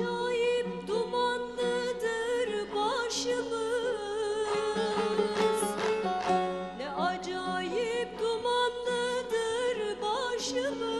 acayip dumanlıdır başımız. Ne acayip dumanlıdır başımız.